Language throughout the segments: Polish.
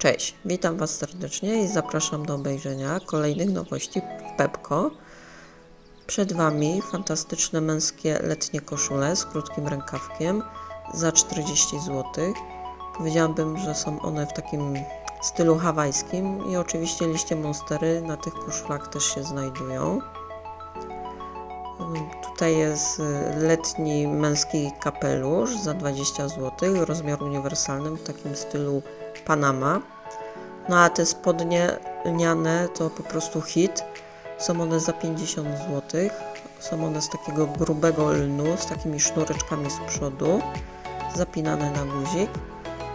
Cześć, witam Was serdecznie i zapraszam do obejrzenia kolejnych nowości w Pepko. Przed Wami fantastyczne męskie letnie koszule z krótkim rękawkiem za 40 zł. Powiedziałabym, że są one w takim stylu hawajskim i oczywiście liście monstery na tych koszulach też się znajdują. Tutaj jest y, letni męski kapelusz za 20 zł, rozmiar uniwersalny w takim stylu Panama. No a te spodnie lniane to po prostu hit. Są one za 50 zł. Są one z takiego grubego lnu, z takimi sznureczkami z przodu, zapinane na guzik.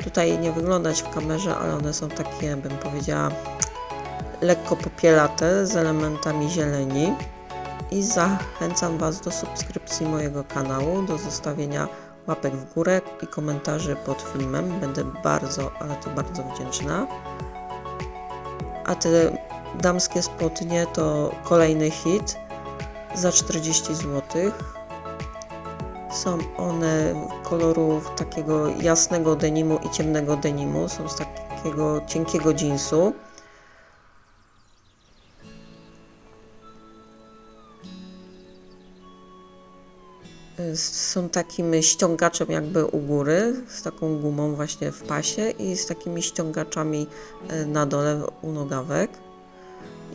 Tutaj nie wyglądać w kamerze, ale one są takie, bym powiedziała, lekko popielate z elementami zieleni i zachęcam Was do subskrypcji mojego kanału, do zostawienia łapek w górę i komentarzy pod filmem. Będę bardzo, ale to bardzo wdzięczna. A te damskie spodnie to kolejny hit za 40 zł. Są one kolorów takiego jasnego denimu i ciemnego denimu. Są z takiego cienkiego jeansu. Są takim ściągaczem jakby u góry, z taką gumą właśnie w pasie i z takimi ściągaczami e, na dole u nogawek.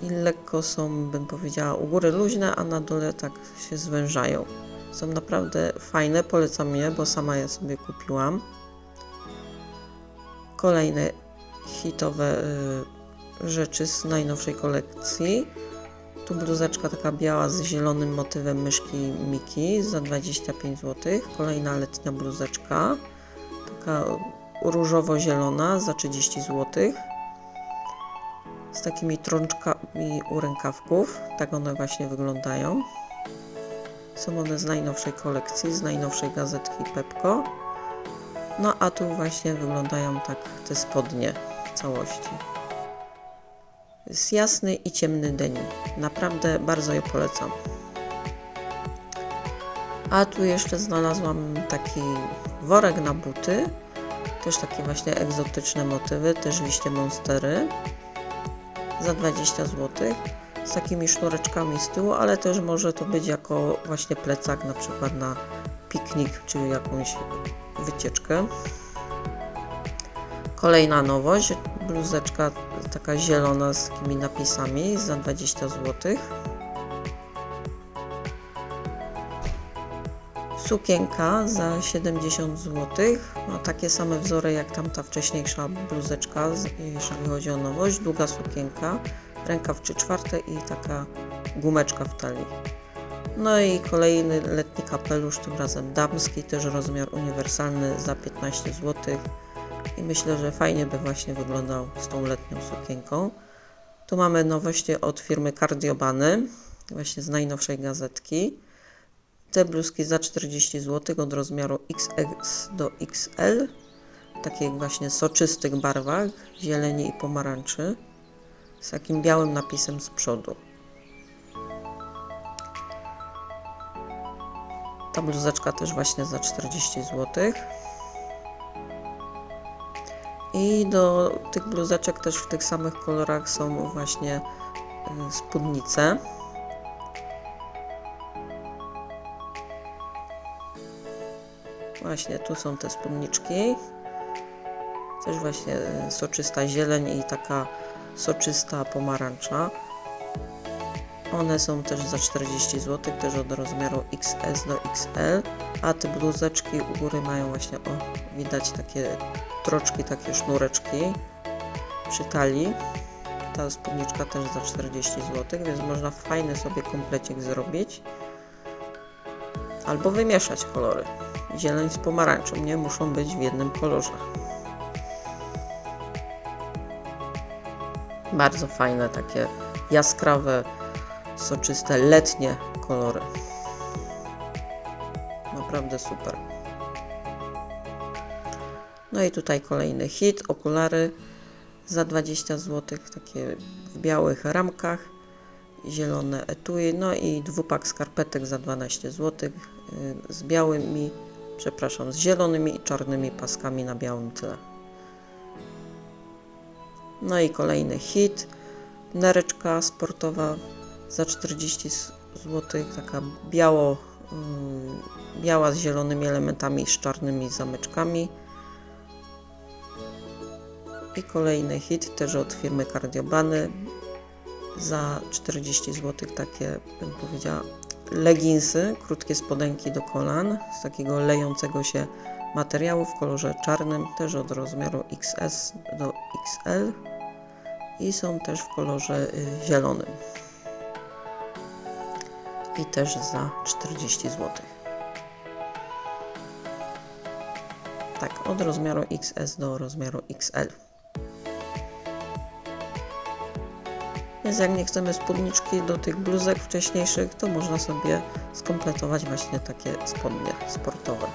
I lekko są, bym powiedziała, u góry luźne, a na dole tak się zwężają. Są naprawdę fajne, polecam je, bo sama je sobie kupiłam. Kolejne hitowe y, rzeczy z najnowszej kolekcji. Tu bluzeczka taka biała z zielonym motywem myszki Miki za 25 zł. Kolejna letnia bluzeczka, taka różowo-zielona za 30 zł. Z takimi trączkami u rękawków. Tak one właśnie wyglądają. Są one z najnowszej kolekcji, z najnowszej gazetki Pepko. No a tu właśnie wyglądają tak te spodnie w całości. Jest jasny i ciemny denim. Naprawdę bardzo je polecam. A tu jeszcze znalazłam taki worek na buty. Też takie właśnie egzotyczne motywy, też liście monstery. Za 20 zł. Z takimi sznureczkami z tyłu, ale też może to być jako właśnie plecak na przykład na piknik czy jakąś wycieczkę. Kolejna nowość, bluzeczka taka zielona z takimi napisami za 20 zł. Sukienka za 70 zł. Ma takie same wzory jak tamta wcześniejsza bluzeczka, jeżeli chodzi o nowość. Długa sukienka, rękaw 3 czwarte i taka gumeczka w talii. No i kolejny letni kapelusz, tym razem damski, też rozmiar uniwersalny za 15 zł i myślę, że fajnie by właśnie wyglądał z tą letnią sukienką. Tu mamy nowości od firmy Cardiobany, właśnie z najnowszej gazetki. Te bluzki za 40 zł od rozmiaru XS do XL, w takich właśnie soczystych barwach, zieleni i pomarańczy, z takim białym napisem z przodu. Ta bluzeczka też właśnie za 40 zł. I do tych bluzeczek też w tych samych kolorach są właśnie e, spódnice. Właśnie tu są te spódniczki. Też właśnie e, soczysta zieleń i taka soczysta pomarańcza. One są też za 40 zł, też od rozmiaru XS do XL, a te bluzeczki u góry mają właśnie, o, widać takie troczki, takie sznureczki przy talii. Ta spódniczka też za 40 zł, więc można fajny sobie komplecik zrobić. Albo wymieszać kolory. Zieleń z pomarańczą, nie muszą być w jednym kolorze. Bardzo fajne, takie jaskrawe, soczyste, letnie kolory. Naprawdę super. No i tutaj kolejny hit, okulary za 20 zł, takie w białych ramkach, zielone etui, no i dwupak skarpetek za 12 zł y, z białymi, przepraszam, z zielonymi i czarnymi paskami na białym tle. No i kolejny hit. Nereczka sportowa za 40 zł, taka biało, mm, biała z zielonymi elementami i z czarnymi zamyczkami. I kolejny hit też od firmy Cardiobany. Za 40 zł takie bym powiedziała leginsy, krótkie spodenki do kolan z takiego lejącego się materiału w kolorze czarnym, też od rozmiaru XS do XL i są też w kolorze y, zielonym i też za 40 zł. Tak, od rozmiaru XS do rozmiaru XL. Więc jak nie chcemy spódniczki do tych bluzek wcześniejszych, to można sobie skompletować właśnie takie spodnie sportowe.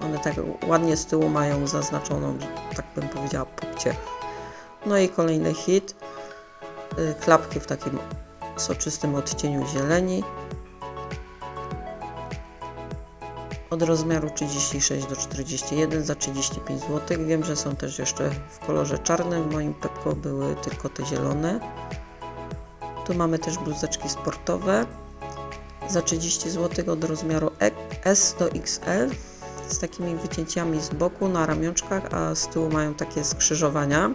One tak ładnie z tyłu mają zaznaczoną, tak bym powiedziała, pupcie. No i kolejny hit. Y, Klapki w takim soczystym odcieniu zieleni. Od rozmiaru 36 do 41 za 35 zł. Wiem, że są też jeszcze w kolorze czarnym. W moim Pepko były tylko te zielone. Tu mamy też bluzeczki sportowe za 30 zł od rozmiaru S do XL z takimi wycięciami z boku na ramionczkach, a z tyłu mają takie skrzyżowania.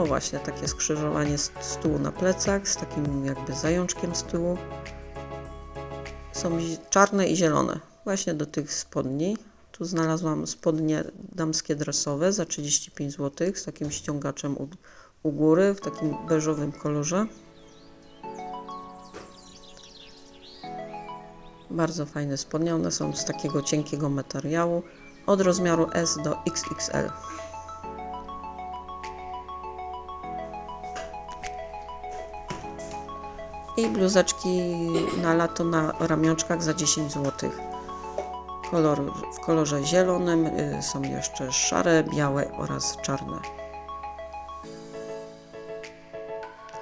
O właśnie, takie skrzyżowanie z, tyłu na plecach, z takim jakby zajączkiem z tyłu. Są czarne i zielone, właśnie do tych spodni. Tu znalazłam spodnie damskie dresowe za 35 zł z takim ściągaczem u, u góry w takim beżowym kolorze. Bardzo fajne spodnie, one są z takiego cienkiego materiału od rozmiaru S do XXL. I bluzeczki na lato na ramionczkach za 10 zł. Kolor, w kolorze zielonym y, są jeszcze szare, białe oraz czarne.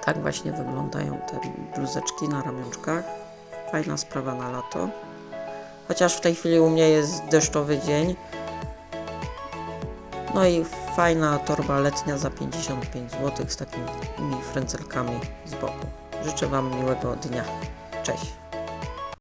Tak właśnie wyglądają te bluzeczki na ramionczkach. Fajna sprawa na lato. Chociaż w tej chwili u mnie jest deszczowy dzień. No i fajna torba letnia za 55 zł z takimi frędzelkami z boku. Życzę Wam miłego dnia. Cześć.